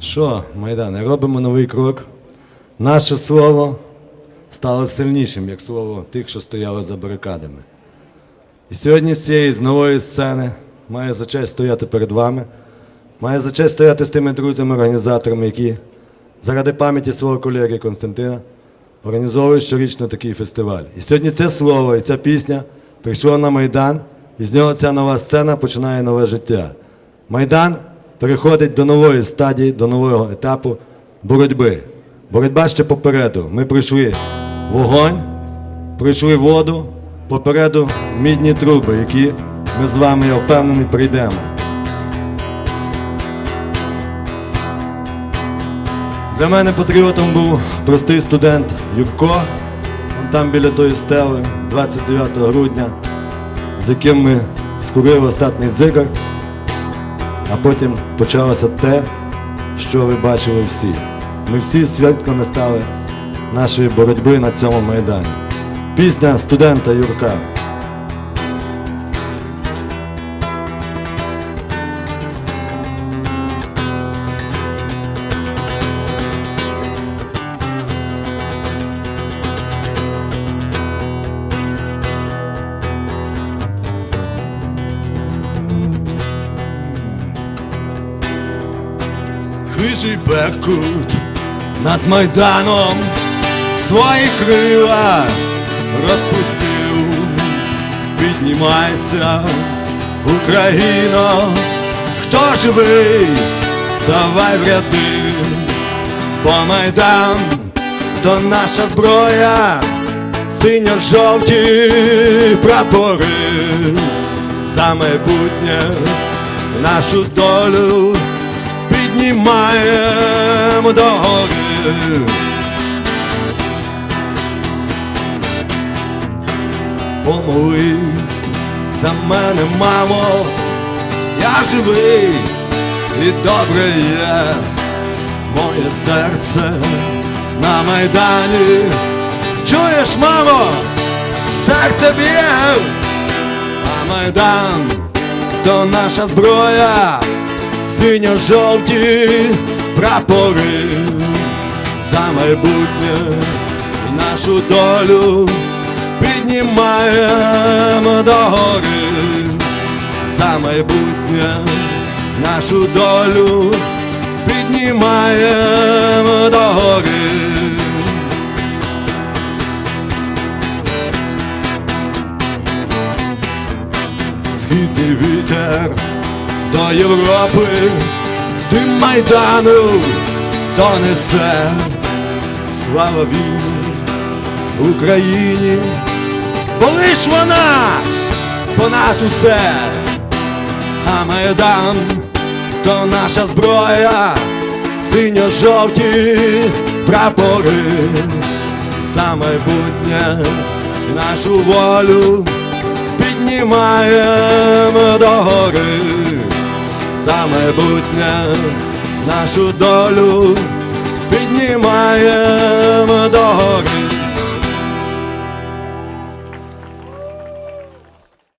Що, Майдане, робимо новий крок. Наше слово стало сильнішим, як слово тих, що стояли за барикадами. І сьогодні з цієї з нової сцени має за честь стояти перед вами, має за честь стояти з тими друзями-організаторами, які заради пам'яті свого колеги Константина організовують щорічно такий фестиваль. І сьогодні це слово і ця пісня прийшло на Майдан, і з нього ця нова сцена починає нове життя. Майдан переходить до нової стадії, до нового етапу боротьби. Боротьба ще попереду. Ми пройшли вогонь, пройшли воду, попереду мідні труби, які ми з вами, я впевнений, прийдемо. Для мене патріотом був простий студент Юрко, он там біля тої стели, 29 грудня, з яким ми скурили остатній дзигар, а потім почалося те, що ви бачили всі. Ми всі святками стали нашої боротьби на цьому майдані. Пісня студента Юрка. Хижий Беркут над Майданом свої крила розпустив. Піднімайся, Україно, хто живий, ставай в ряди, по Майдан, то наша зброя, синьо-жовті прапори, за майбутнє нашу долю піднімаємо до гори. Помолись за мене, мамо, я живий і добре є. Моє серце на майдані. Чуєш, мамо, серце б'є, а майдан то наша зброя синьо-жовті прапори за майбутнє нашу долю піднімаємо до гори за майбутнє нашу долю піднімаємо до гори. Східний вітер до Європи, дим майдану то несе слава вільній Україні, бо лиш вона понад усе, а майдан то наша зброя, синьо-жовті прапори за майбутнє нашу волю піднімаємо до гори майбутнє нашу долю піднімаємо до гори.